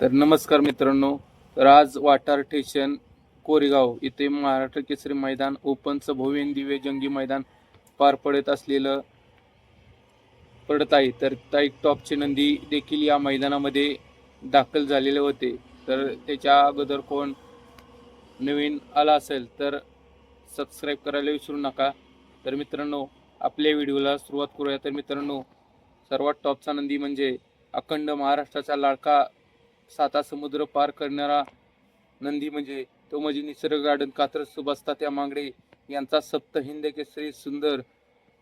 तर नमस्कार मित्रांनो. तर आज वाटार ठेशन कोरेगाव इथे महाराष्ट्र केसरी मैदान ओपनचं भव्य दिव्य जंगी मैदान पार पडत असलेलं पडत आहे. तर ताई टॉपचे नंदी देखील या मैदानामध्ये दाखल झालेले होते. तर त्याच्या अगोदर कोण नवीन आला असेल तर सबस्क्राईब करायला विसरू नका. तर मित्रांनो आपल्या व्हिडिओला सुरुवात करूया. तर मित्रांनो सर्वात टॉपचा नंदी म्हणजे अखंड महाराष्ट्राचा लाडका साता समुद्र पार करणारा नंदी म्हणजे तो म्हणजे निसर्ग गार्डन कात्रज सुबस्ता त्या मांगडे यांचा सप्त हिंद केसरी सुंदर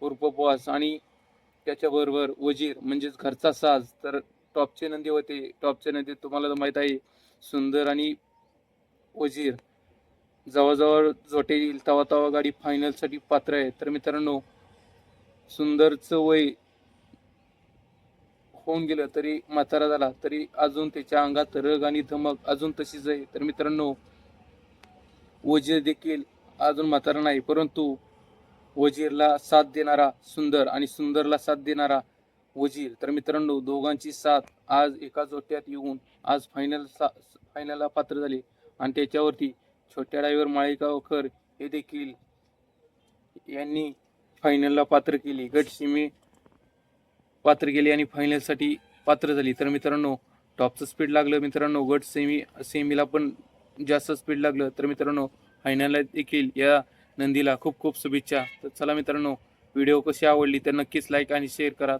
उर्फ उपवास. आणि त्याच्याबरोबर वजीर म्हणजेच घरचा साज तर टॉपचे नंदी होते. टॉपचे नंदी तुम्हाला तर माहीत आहे सुंदर आणि वजीर. जवळजवळ जोटे येईल तवा तवा गाडी फायनलसाठी पात्र आहे. तर मित्रांनो सुंदरचं वय होऊन गेलं तरी म्हातारा झाला तरी अजून त्याच्या अंगात रग आणि धमक अजून तशीच आहे. तर मित्रांनो वजीर देखील अजून म्हातारा नाही परंतु वजीरला साथ देणारा सुंदर आणि सुंदरला साथ देणारा वजीर. तर मित्रांनो दोघांची साथ आज एका जोट्यात येऊन आज फायनल सा फायनलला पात्र झाले. आणि त्याच्यावरती छोट्या डायव्हर माळेगावकर हे देखील यांनी फायनलला पात्र केली. गट सीमे पात्र गेली आणि फायनलसाठी पात्र झाली. तर मित्रांनो टॉपचं स्पीड लागलं. मित्रांनो गट सेमी सेमीला पण जास्त स्पीड लागलं. तर मित्रांनो फायनलला देखील या नंदीला खूप खूप शुभेच्छा. तर चला मित्रांनो व्हिडिओ कशी आवडली तर नक्कीच लाईक आणि शेअर करा.